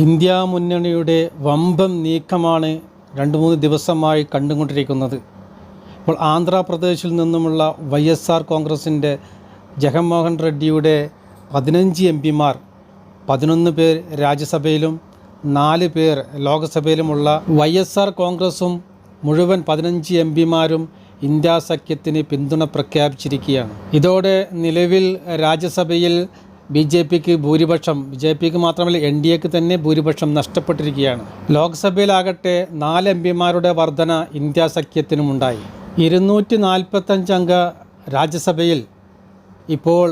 India മുന്നണിയുടെ വമ്പം നീക്കമാണ് രണ്ട് മൂന്ന് ദിവസമായി കണ്ടുകൊണ്ടിരിക്കുന്നത്. ഇപ്പോൾ ആന്ധ്രാപ്രദേശിൽ നിന്നുമുള്ള വൈ എസ് ആർ കോൺഗ്രസിന്റെ ജഗൻമോഹൻ റെഡ്ഡിയുടെ പതിനഞ്ച് എം പിമാർ പതിനൊന്ന് പേർ രാജ്യസഭയിലും നാല് പേർ ലോക്സഭയിലുമുള്ള വൈ എസ് ആർ കോൺഗ്രസും മുഴുവൻ പതിനഞ്ച് എം പിമാരും ഇന്ത്യ സഖ്യത്തിന് പിന്തുണ പ്രഖ്യാപിച്ചിരിക്കുകയാണ്. ഇതോടെ നിലവിൽ രാജ്യസഭയിൽ ബി ജെ പിക്ക് ഭൂരിപക്ഷം ബി ജെ പിക്ക് മാത്രമല്ല എൻ ഡി എക്ക് തന്നെ ഭൂരിപക്ഷം നഷ്ടപ്പെട്ടിരിക്കുകയാണ്. ലോക്സഭയിലാകട്ടെ നാല് എം പിമാരുടെ വർധന ഇന്ത്യ സഖ്യത്തിനുമുണ്ടായി. ഇരുന്നൂറ്റി നാൽപ്പത്തഞ്ച് അംഗ രാജ്യസഭയിൽ ഇപ്പോൾ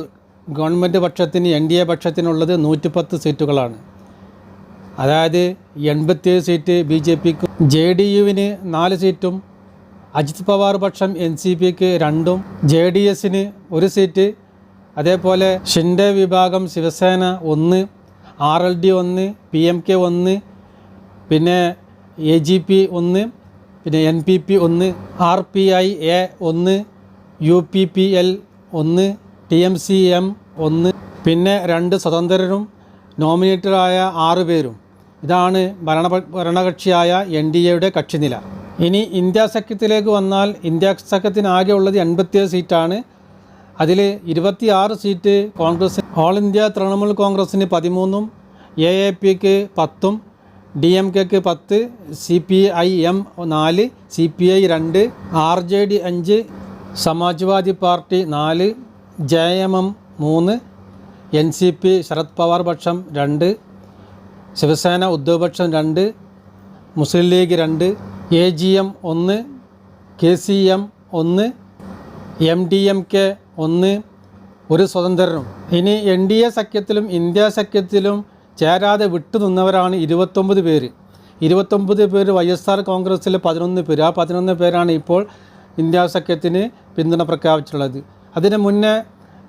ഗവൺമെന്റ് പക്ഷത്തിന് എൻ ഡി എ പക്ഷത്തിനുള്ളത് നൂറ്റിപ്പത്ത് സീറ്റുകളാണ്. അതായത് എൺപത്തിയേഴ് സീറ്റ് ബി ജെ പിക്ക് ജെ ഡി യുവിന് നാല് സീറ്റും അജിത് പവാർ പക്ഷം എൻ സി പിക്ക് രണ്ടും ജെ ഡി എസിന് ഒരു സീറ്റ് അതേപോലെ ഷിൻഡെ വിഭാഗം ശിവസേന ഒന്ന് ആർ എൽ ഡി ഒന്ന് പി എം കെ ഒന്ന് പിന്നെ എ ജി പി ഒന്ന് പിന്നെ എൻ പി പി ഒന്ന് ആർ പി ഐ എ ഒന്ന് യു പി പി എൽ ഒന്ന് ടി എം സി എം ഒന്ന് പിന്നെ രണ്ട് സ്വതന്ത്രരും നോമിനേറ്റഡായ ആറ് പേരും. ഇതാണ് ഭരണ ഭരണകക്ഷിയായ എൻ ഡി എയുടെ കക്ഷിനില. ഇനി ഇന്ത്യ സഖ്യത്തിലേക്ക് വന്നാൽ ഇന്ത്യ സഖ്യത്തിനാകെ ഉള്ളത് എൺപത്തിയേഴ് സീറ്റാണ്. അതിൽ ഇരുപത്തിയാറ് seat Congress all India Trinamool കോൺഗ്രസ്സിന് പതിമൂന്നും എ എ പിക്ക് പത്തും ഡി എം കെക്ക് പത്ത് സി പി ഐ എം നാല് സി പി ഐ രണ്ട് ആർ ജെ ഡി അഞ്ച് സമാജ്വാദി പാർട്ടി നാല് ജെ എം എം മൂന്ന് N C P Sharad Pawar പക്ഷം രണ്ട് ശിവസേന ഉദ്ധവ് പക്ഷം രണ്ട് മുസ്ലിം ലീഗ് രണ്ട് എ ജി എം ഒന്ന് കെ സി എം ഒന്ന് എം ഡി എം കെ ഒന്ന് ഒരു സ്വതന്ത്രനും. ഇനി എൻ ഡി എ സഖ്യത്തിലും ഇന്ത്യ സഖ്യത്തിലും ചേരാതെ വിട്ടുനിന്നവരാണ് ഇരുപത്തൊമ്പത് പേര്. ഇരുപത്തൊമ്പത് പേര് വൈ എസ് ആർ കോൺഗ്രസ്സിലെ പതിനൊന്ന് പേര്. ആ പതിനൊന്ന് പേരാണ് ഇപ്പോൾ ഇന്ത്യ സഖ്യത്തിന് പിന്തുണ പ്രഖ്യാപിച്ചിട്ടുള്ളത്. അതിന് മുന്നേ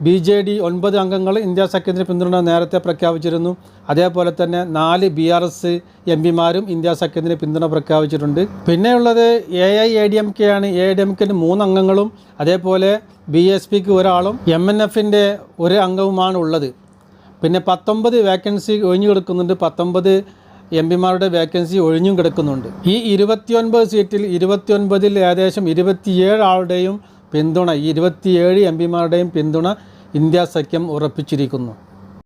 ബി ജെ ഡി ഒൻപത് അംഗങ്ങൾ ഇന്ത്യ സഖ്യത്തിന് പിന്തുണ നേരത്തെ പ്രഖ്യാപിച്ചിരുന്നു. അതേപോലെ തന്നെ നാല് ബി ആർ എസ് എം പിമാരും ഇന്ത്യ സഖ്യത്തിന് പിന്തുണ പ്രഖ്യാപിച്ചിട്ടുണ്ട്. പിന്നെയുള്ളത് A I A D M K ആണ്. എ ഡി എം കെന് മൂന്ന് അംഗങ്ങളും അതേപോലെ ബി എസ് പിക്ക് ഒരാളും എം എൻ എഫിന്റെ ഒരു അംഗവുമാണ് ഉള്ളത്. പിന്നെ പത്തൊമ്പത് വേക്കൻസി ഒഴിഞ്ഞു കിടക്കുന്നുണ്ട്. പത്തൊമ്പത് എം പിമാരുടെ വേക്കൻസി ഒഴിഞ്ഞും കിടക്കുന്നുണ്ട്. ഈ ഇരുപത്തിയൊൻപത് സീറ്റിൽ ഇരുപത്തിയൊൻപതിൽ ഏകദേശം ഇരുപത്തിയേഴ് ആളുടെയും പിന്തുണ ഈ ഇരുപത്തിയേഴ് എം പിമാരുടെയും പിന്തുണ ഇന്ത്യ സഖ്യം ഉറപ്പിച്ചിരിക്കുന്നു.